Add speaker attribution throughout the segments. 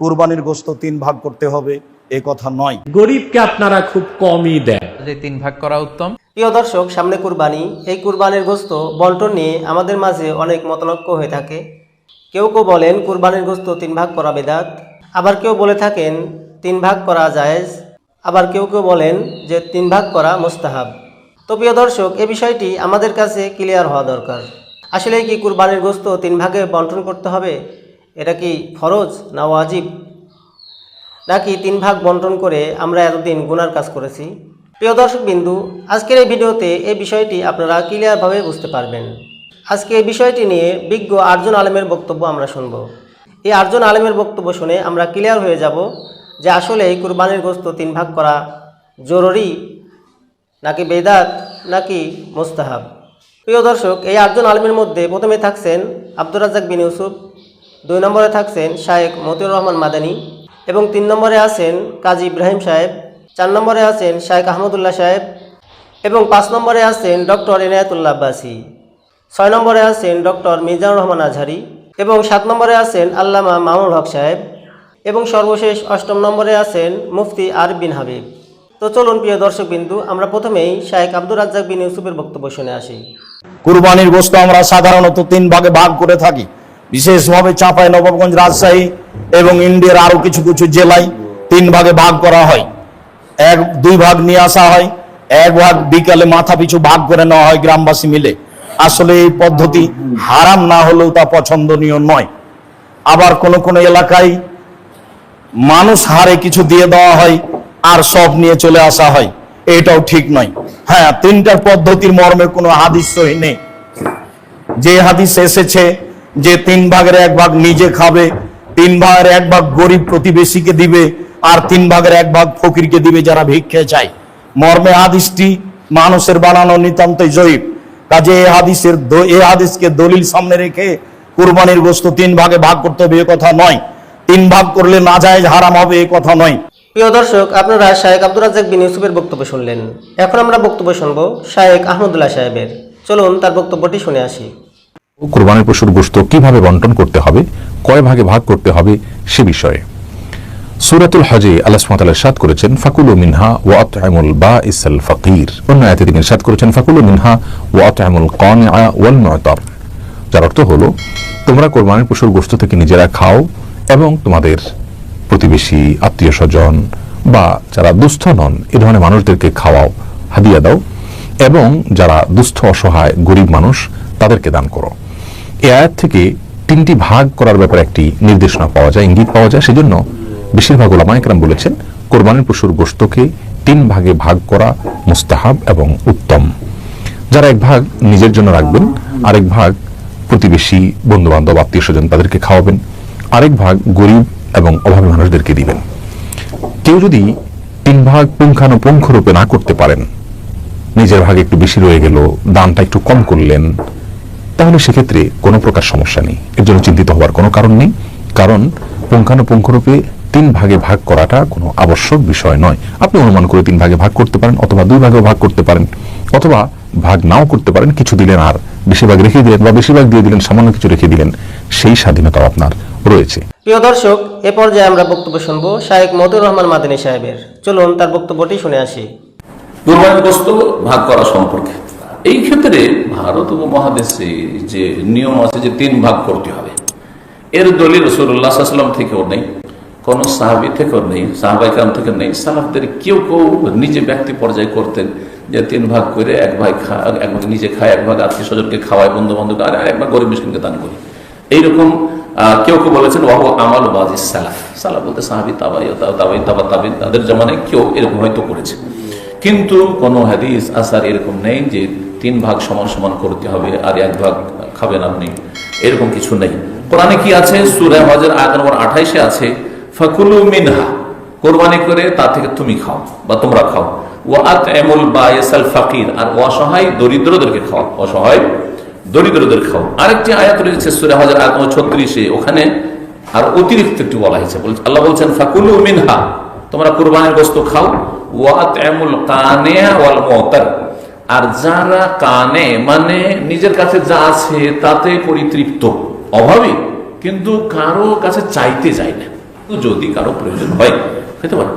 Speaker 1: কুরবানির গোস্ত তিন ভাগ করতে হবে এ কথা নয়।
Speaker 2: গরিবকে আপনারা খুব কমই দেন।
Speaker 3: যে তিন ভাগ করা উত্তম।
Speaker 4: প্রিয় দর্শক সামনে কুরবানি। এই কুরবানির গোস্ত বন্টন নিয়ে আমাদের মাঝে অনেক মতনৈক্য হয়ে থাকে। কেউ কেউ বলেন কুরবানির গোস্ত তিন ভাগ করা বেদাত। আবার কেউ বলে থাকেন তিন ভাগ করা জায়েজ। আবার কেউ কেউ বলেন যে তিন ভাগ করা মুস্তাহাব। তো প্রিয় দর্শক এ বিষয়টি আমাদের কাছে ক্লিয়ার হওয়া দরকার। আসলে কি কুরবানির গোস্ত তিন ভাগে বন্টন করতে হবে? এটা কি ফরজ না ওয়াজিব? নাকি তিন ভাগ বন্টন করে আমরা এতদিন গুনার কাজ করেছি? প্রিয় দর্শক বিন্দু আজকের এই ভিডিওতে এই বিষয়টি আপনারা ক্লিয়ারভাবে বুঝতে পারবেন। আজকে এই বিষয়টি নিয়ে বিজ্ঞ আটজন আলমের বক্তব্য আমরা শুনব। এই আটজন আলমের বক্তব্য শুনে আমরা ক্লিয়ার হয়ে যাব যে আসলে এই কুরবানির গোস্ত তিন ভাগ করা জরুরি নাকি বেদাত নাকি মোস্তাহাব। প্রিয় দর্শক, এই আটজন আলমের মধ্যে প্রথমে থাকছেন আব্দুর রাজ্জাক বিন ইউসুফ দুই নম্বরে থাকছেন শায়েক মতিউর রহমান মাদানী এবং তিন নম্বরে আছেন কাজী ইব্রাহিম সাহেব, চার নম্বরে আছেন শায়েক আহমদুল্লাহ সাহেব এবং পাঁচ নম্বরে আছেন ডক্টর এনায়াতুল্লাহ আব্বাসি। ছয় নম্বরে আছেন ডক্টর মিজানুর রহমান আজহারি এবং সাত নম্বরে আছেন আল্লামা মামুল হক সাহেব এবং সর্বশেষ অষ্টম নম্বরে আছেন মুফতি আর বিন হাবিব। তো চলুন প্রিয় দর্শক বিন্দু আমরা প্রথমেই শায়েক আব্দুর রাজ্জাক বিন ইউসুফের বক্তব্য শুনে আসি।
Speaker 1: কুরবানির গোস্ত আমরা সাধারণত তিন ভাগে ভাগ করে থাকি। বিশেষভাবে চাঁপাই নবাবগঞ্জ রাজশাহী এবং ইন্ডিয়ার আরও কিছু কিছু জেলায় তিন ভাগে ভাগ করা হয়। এক, দুই ভাগ নিয়ে আসা হয়। এক ভাগ বিকালে মাথা পিছু ভাগ করে নেওয়া হয় গ্রামবাসী মিলে। আসলে এই পদ্ধতি হারাম না হলেও তা পছন্দনীয় নয়। আবার কোন কোন এলাকায় মানুষ হারে কিছু দিয়ে দেওয়া হয় আর সব নিয়ে চলে আসা হয়। এটাও ঠিক নয়। হ্যাঁ তিনটার পদ্ধতির মর্মে কোনো হাদিস নেই। যে হাদিস এসেছে যে তিন ভাগের এক ভাগ নিজে খাবে, তিন ভাগের এক ভাগ গরিব প্রতিবেশীকে দিবে, আর তিন ভাগের এক ভাগ ফকিরকে দিবে যারা ভিক্ষে চায়। মর্মে হাদিসটি মানুষের বানানো নিতান্তই জয়ীব। কাজে এই হাদিসের এই হাদিসকে দলিল সামনে রেখে কুরবানির গোস্ত তিন ভাগে ভাগ করতে হবে, এ কথা নয়। তিন ভাগ করলে না যায় হারাম হবে, এ কথা নয়।
Speaker 4: প্রিয় দর্শক, আপনারা শায়েক আব্দুর রাজ্জাক বিন ইউসুফের বক্তব্য শুনলেন। এখন আমরা বক্তব্য শুনব শায়েক আহমদুল্লাহ সাহেবের। চলুন তার বক্তব্যটি শুনে আসি।
Speaker 5: কোরবানির পশুর গোশত কীভাবে বন্টন করতে হবে, কয় ভাগে ভাগ করতে হবে সে বিষয়ে। সুরাতুল হজে আল্লাহ সুবহানাহু সাদ করেছেন, ফাকুলু মিনহা ওয়া আত'আমুল বাঈসাল ফাকির। অন্য আয়াতে তিনি সাদ করেছেন, ফাকুলু মিনহা ওয়া আত'আমুল কানিআ ওয়াল মু'তার। যার অর্থ হলো, তোমরা কোরবানির পশুর গোশত থেকে নিজেরা খাও এবং তোমাদের প্রতিবেশী আত্মীয় স্বজন বা যারা দুস্থ নন, এ ধরনের মানুষদেরকে খাওয়াও, হাদিয়া দাও এবং যারা দুস্থ, অসহায়, গরিব মানুষ, তাদেরকে দান করো। এই আয়াত থেকে তিনটি ভাগ করার ব্যাপারে একটি নির্দেশনা পাওয়া যায়, ইঙ্গিত পাওয়া যায়। সেজন্য বেশিরভাগ ওলামা একরাম বলেছেন, কোরবানির পশুর গোস্তকে তিন ভাগে ভাগ করা মুস্তাহাব এবং উত্তম। যারা এক ভাগ নিজের জন্য রাখবেন, আরেক ভাগ প্রতিবেশী বন্ধু বান্ধব আত্মীয় স্বজন তাদেরকে খাওয়াবেন, আরেক ভাগ গরিব এবং অভাবী মানুষদেরকে দিবেন। কেউ যদি তিন ভাগ পুঙ্খানুপুঙ্খ রূপে না করতে পারেন, নিজের ভাগে একটু বেশি রয়ে গেল দানটা একটু কম করলেন তাহলে সেক্ষেত্রে কোনো প্রকার সমস্যা নেই। এর জন্য চিন্তিত হওয়ার কোনো কারণ নেই। কারণ পুঙ্খানুপুঙ্খরূপে তিন ভাগে ভাগ করাটা কোনো আবশ্যক বিষয় নয়। আপনি অনুমান করে তিন ভাগে ভাগ করতে পারেন অথবা দুই ভাগেও ভাগ করতে পারেন। অথবা ভাগ নাও করতে পারেন কিছু দিলেন আর। বেশিরভাগ রেখে দিলেন বা বেশিরভাগ দিয়ে দিলেন সামান্য কিছু রেখে দিলেন। সেই স্বাধীনতাও আপনার রয়েছে।
Speaker 4: প্রিয় দর্শক এ পর্যায়ে আমরা বক্তব্য শুনব শায়েক মতিউর রহমান মাদানী সাহেবের। চলুন তার বক্তব্যটি শুনে আসি।
Speaker 6: কুরবানি ভাগ করা সম্পর্কে। এই ক্ষেত্রে ভারত উপমহাদেশে যে নিয়ম আছে যে তিন ভাগ করতে হবে। এর দলিল রসুল্লাহ সাল্লাম থেকেও নেই, কোন সাহাবি থেকেও নেই সাহাবাইকাম থেকে নেই। সাহাবদের কেউ কেউ নিজে ব্যক্তি পর্যায়ে করতেন যে তিন ভাগ করে এক ভাগ খা, এক ভাগ নিজে খায়, এক ভাগ আত্মীয় স্বজনকে খাওয়ায় বন্ধু বান্ধব আর, এক ভাগ গরিব মিসকিনকে দান করি। এইরকম কেউ কেউ বলেছেন, ওয়াহ আমাল বাজি সালাফ। সালাফ বলতে সাহাবি, তাবাই তাবাই তাবা তাবিন, তাদের জমানায় কেউ এরকম হয়তো করেছে। কিন্তু কোনো হাদিস আসার এরকম নেই যে তিন ভাগ সমান সমান করতে হবে আর এক ভাগ খাবেন আপনি। এরকম কিছু নেই। কোরআনে কি আছে? সুরে হজের আয়াত নম্বর আঠাইশে আছে, ফাকুলু মিনহা কোরবানি করে তা থেকে তুমি খাও বা তোমরা খাও। ওয়াত এমুল বায়েসাল ফাকির আর অসহায় দরিদ্রদেরকে খাও, অসহায় দরিদ্রদের খাও। আরেকটি আয়াত রয়েছে সুরে হজের আয়াত নম্বর ছত্রিশে, ওখানে আর অতিরিক্ত একটু বলা হয়েছে। বলছে আল্লাহ বলছেন, ফাকুলু মিনহা তোমরা কুরবানির বস্তু খাও ওয়াত কানে আর যারা কানে মানে নিজের কাছে যা আছে তাতে পরিতৃপ্ত, অভাবী, কিন্তু কারও কাছে চাইতে যায় না। যদি কারও প্রয়োজন হয়, খেতে পারে।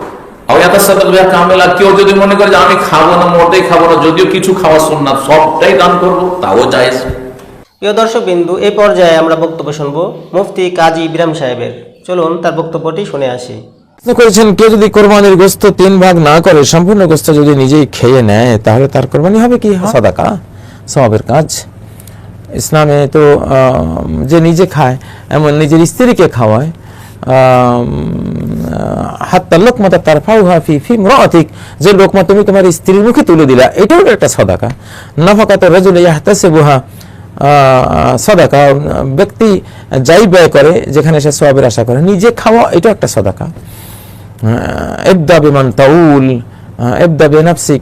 Speaker 6: কেউ যদি মনে যে আমি খাব না খাব না, যদিও কিছু খাওয়া সবটাই দান করব, তাও
Speaker 4: বিন্দু পর্যায়ে আমরা বক্তব্য শুনব মুফতি কাজী ইব্রাহিম সাহেবের। চলুন তার বক্তব্যটি শুনে আসি।
Speaker 3: করেছেন কেউ যদি কোরবানির গোস্ত তিন ভাগ না করে সম্পূর্ণ গোস্ত যদি নিজেই খেয়ে নেয় তাহলে তার কোরবানি হবে কি? সাদাকা সবের কাজ। ইসলামে তো যে নিজে খায় এমন নিজের স্ত্রীকে খাওয়ায় হাত্তা লোকমতা তার ফাউ হাফি ফি মরাতিক যে লোকমা তুমি তোমার স্ত্রীর মুখে তুলে দিলা এটাও একটা সদাকা। নাফাকাত রাজুল ইয়াহতাসে বুহা সদাকা। ব্যক্তি যাই ব্যয় করে যেখানে সে সবের আশা করে নিজে খাওয়া এটা একটা সদাকা। এবদা বিমান তাউল এবদা বেনাফসিক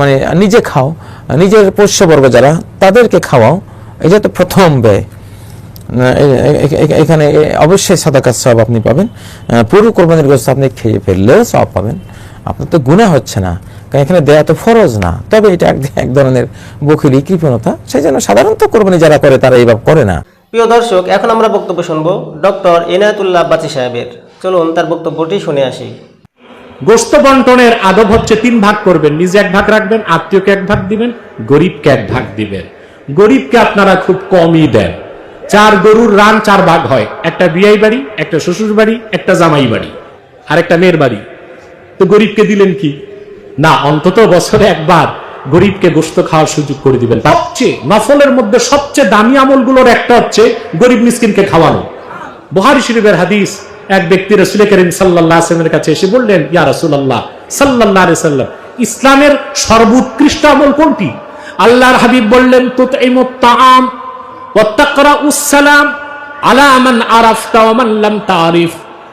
Speaker 3: মানে নিজে খাও, নিজের পোষ্যবর্গ যারা, তাদেরকে খাওয়াও, এটা তো প্রথম ব্যয়। এখানে অবশ্যই সাদাকার সব আপনি পাবেন। পুরো কোরবানির গোস্ত আপনি খেয়ে ফেললেও সব পাবেন। আপনার তো গুণা হচ্ছে না, কারণ এখানে দেয়া তো ফরজ না। তবে এটা এক ধরনের বকিলি কৃপণতা সেই জন্য সাধারণত কোরবানি যারা করে, তারা এইভাবে করে না।
Speaker 4: প্রিয় দর্শক, এখন আমরা বক্তব্য শুনব ডক্টর এনায়তুল্লাহ আব্বাসী সাহেবের। চলুন তার বক্তব্যটি শুনে আসি।
Speaker 2: গোস্ত বন্টনের আদব হচ্ছে তিন ভাগ করবেন। নিজে এক ভাগ রাখবেন, আত্মীয়কে এক ভাগ দিবেন, গরিবকে এক ভাগ দিবেন। গরিবকে আপনারা খুব কমই দেন। চার গরুর রান চার ভাগ হয়। একটা বিয়াই বাড়ি, একটা শ্বশুর বাড়ি, একটা জামাই বাড়ি, আর একটা মেয়ের বাড়ি। তো গরিবকে দিলেন কি? না, অন্তত বছরে একবার গরিবকে গোস্ত খাওয়ার সুযোগ করে দিবেন। সবচেয়ে নফলের মধ্যে সবচেয়ে দামি আমলগুলোর একটা হচ্ছে গরিব মিসকিনকে খাওয়ানো। বহারি শরীফের হাদিস এক ব্যক্তি রসুল করিম সাল্লাহ কাছে এসে বললেন, ইয়া রসুল্লাহ সাল্লাহ সাল্লাম ইসলামের সর্বোৎকৃষ্ট আমল কোনটি? আল্লাহর হাবিব বললেন মান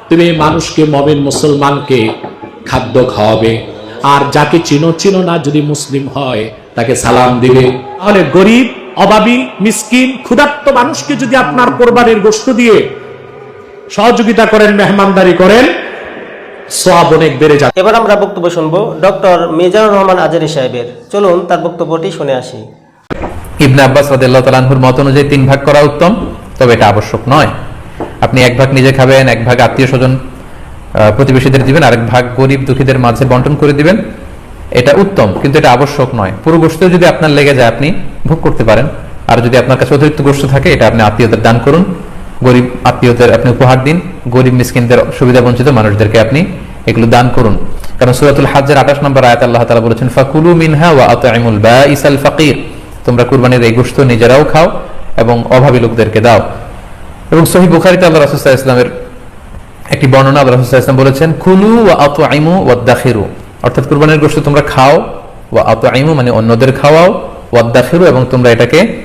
Speaker 2: মান মানুষকে মুসলমানকে খাদ্য খাওয়াবে। আর যাকে চিনো চিনো না, যদি মুসলিম হয়, তাকে সালাম দিবে। গরিব, অভাবী, মিসকিন, ক্ষুধার্ত মানুষকে যদি আপনার কোরবানির গোশত দিয়ে সহযোগিতা করেন মেহমানদারি করেন সব অনেক বেড়ে যাবে
Speaker 4: এবার আমরা বক্তব্য শুনব ডক্টর মেজানুর রহমান আজারি সাহেবের। চলুন তার বক্তব্যটি শুনে আসি।
Speaker 7: ইবনে আব্বাস রাদিয়াল্লাহু তাআলা মত অনুযায়ী তিন ভাগ করা উত্তম তবে এটা আবশ্যক নয়। আপনি এক ভাগ নিজে খাবেন এক ভাগ আত্মীয় স্বজন প্রতিবেশীদের দিবেন আরেক ভাগ গরিব দুঃখীদের মাঝে বন্টন করে দিবেন। এটা উত্তম কিন্তু এটা আবশ্যক নয়। পুরো গোষ্ঠ যদি আপনার লেগে যায় আপনি ভোগ করতে পারেন। আর যদি আপনার কাছে অতিরিক্ত গোষ্ঠ থাকে এটা আপনি আত্মীয়দের দান করুন। গরিব আত্মীয়দের আপনি উপহার দিন, গরিব মিসকিনদের সুবিধা বঞ্চিত মানুষদেরকে আপনি এগুলো দান করুন। কারণ সুরাতুল হাজ্জের আঠাশ নম্বর আয়াত আল্লাহ তাআলা বলেছেন, ফাকুলু মিনহা ওয়া আতঈমুল বাঈসাল ফাকির। তোমরা কুরবানির এই গোশত নিজেরাও খাও এবং অভাবী লোকদেরকে দাও। এবং সহি বুখারিতে আল্লাহ রাসূল ইসলামের একটি বর্ণনা আল্লাহ রাসূল ইসলাম বলেছেন, কুলু ওয়া আতঈমু ওয়াদাখিরু অর্থাৎ কুরবানির গোশত তোমরা খাও, ওয়া আতঈমু মানে অন্যদের খাওয়াও ওয়াদাখিরু এবং তোমরা এটাকে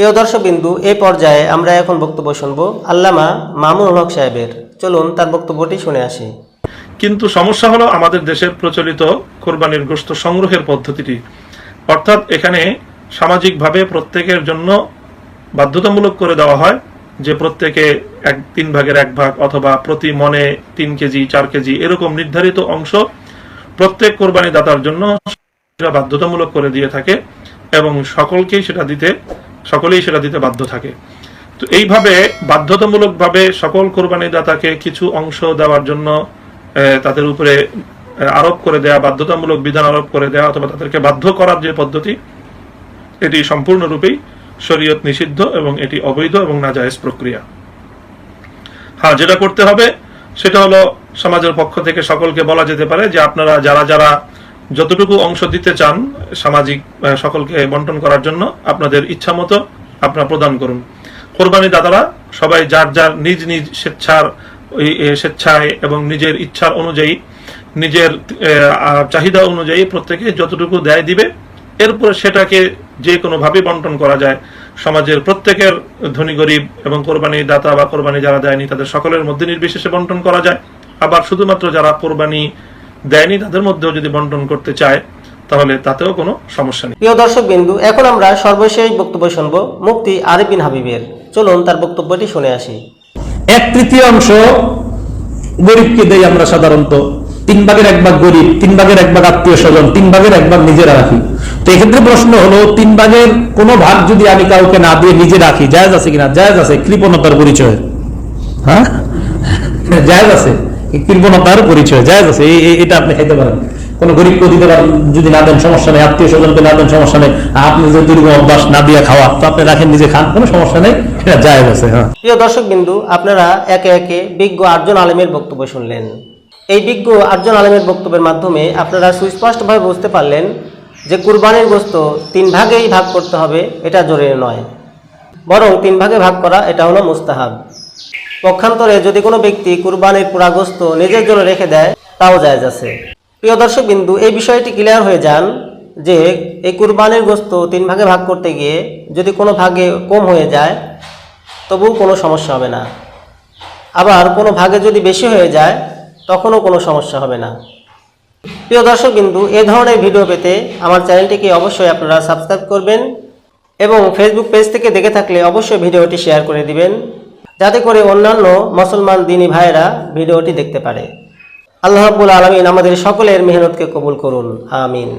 Speaker 4: প্রিয় দর্শক বিন্দু এই পর্যায়ে আমরা এখন বক্তব্য শুনব আল্লামা মামুনুল হক সাহেবের। চলুন তার বক্তব্যটি শুনে আসি।
Speaker 8: কিন্তু সমস্যা হলো আমাদের দেশের প্রচলিত কোরবানির গোশত সংগ্রহের পদ্ধতিটি। অর্থাৎ এখানে সামাজিকভাবে প্রত্যেকের জন্য বাধ্যতামূলক করে দেওয়া হয় যে প্রত্যেকে এক তিন ভাগের এক ভাগ অথবা প্রতি মনে তিন কেজি, চার কেজি এরকম নির্ধারিত অংশ প্রত্যেক কোরবানি দাতার জন্য বাধ্যতামূলক করে দিয়ে থাকে এবং সকলকেই সেটা দিতে সকলেই সেটা দিতে বাধ্য থাকে। তো এইভাবে বাধ্যতামূলকভাবে সকল কোরবানি দাতাকে কিছু অংশ দেওয়ার জন্য তাদের উপরে আরোপ করে দেয়া, বাধ্যতামূলক বিধান আরোপ করে দেয়া অথবা তাদেরকে বাধ্য করার যে পদ্ধতি, এটি সম্পূর্ণরূপেই শরীয়ত নিষিদ্ধ এবং এটি অবৈধ এবং নাজায়েজ প্রক্রিয়া। হ্যাঁ যেটা করতে হবে, সেটা হলো সমাজের পক্ষ থেকে সকলকে বলা যেতে পারে যে আপনারা যারা যারা যতটুকু অংশ দিতে চান সামাজিক সকলকে বন্টন করার জন্য আপনাদের ইচ্ছা মতো আপনারা প্রদান করুন। কোরবানি দাতারা সবাই যার যার নিজ নিজ স্বেচ্ছার স্বেচ্ছায় এবং নিজের ইচ্ছার অনুযায়ী, নিজের চাহিদা অনুযায়ী প্রত্যেকে যতটুকু দেয় দিবে, এরপরে সেটাকে যে কোনোভাবে বন্টন করা যায়, সমাজের প্রত্যেকের ধনী গরিব এবং কোরবানি দাতা বা কোরবানি যারা দেয়নি, তাদের সকলের মধ্যে নির্বিশেষে বন্টন করা যায়। আবার শুধুমাত্র যারা কোরবানি দেয়নি তাদের মধ্যেও যদি বন্টন করতে চায় তাহলে তাতেও কোনো সমস্যা নেই।
Speaker 4: প্রিয় দর্শক বিন্দু এখন আমরা সর্বশেষ বক্তব্য শুনব মুফতি আরিফ বিন হাবিবের। চলুন তার বক্তব্যটি শুনে আসি।
Speaker 2: এক তৃতীয়াংশ গরিবকে দেই আমরা সাধারণত। তিন ভাগের এক ভাগ গরিব তিন ভাগের এক ভাগ আত্মীয় স্বজন তিন ভাগের এক ভাগ নিজেরা রাখি। তো এক্ষেত্রে প্রশ্ন হলো তিন ভাগের কোনো ভাগ যদি আমি কাউকে না দিয়ে নিজে রাখি জায়েজ আছে কিনা? জায়েজ আছে কৃপণতার পরিচয়। হ্যাঁ? জায়েজ আছে। কৃপণতার পরিচয়, জায়েজ আছে এটা আপনি খাইতে পারেন। কোন গরিবকে দিতে পারেন যদি না দেন সমস্যা নেই, আত্মীয় স্বজনকে না দেন সমস্যা নেই, আপনি অভ্যাস না দিয়ে খাওয়া, তো আপনি রাখেন, নিজে খান, কোনো সমস্যা নেই, এটা জায়েজ আছে হ্যাঁ।
Speaker 4: প্রিয় দর্শক বিন্দু আপনারা একে একে বিজ্ঞ আটজন বক্তব্য শুনলেন। এই বিজ্ঞ আটজন আলেমের বক্তব্যের মাধ্যমে আপনারা সুস্পষ্টভাবে বুঝতে পারলেন যে কুরবানির গোস্ত তিন ভাগেই ভাগ করতে হবে, এটা জরুরি নয়। বরং তিন ভাগে ভাগ করা এটা হলো মুস্তাহাব। পক্ষান্তরে যদি কোনো ব্যক্তি কুরবানির পুরা গোস্ত নিজের জন্য রেখে দেয়, তাও জায়েজ আছে। প্রিয় দর্শক বিন্দু, এই বিষয়টি ক্লিয়ার হয়ে যান যে এই কুরবানির গোস্ত তিন ভাগে ভাগ করতে গিয়ে যদি কোনো ভাগে কম হয়ে যায়, তবুও কোনো সমস্যা হবে না। আবার কোনো ভাগে যদি বেশি হয়ে যায়, তখনও কোনো সমস্যা হবে না। প্রিয় দর্শক বিন্দু, এ ধরনের ভিডিও পেতে আমার চ্যানেলটিকে অবশ্যই আপনারা সাবস্ক্রাইব করবেন এবং ফেসবুক পেজ থেকে দেখে থাকলে অবশ্যই ভিডিওটি শেয়ার করে দিবেন। যাতে করে অন্যান্য মুসলমান দিনী ভাইরা ভিডিওটি দেখতে পারে। আল্লাহাবুল আলমিন আমাদের সকলের মেহনতকে কবুল করুন। আমিন।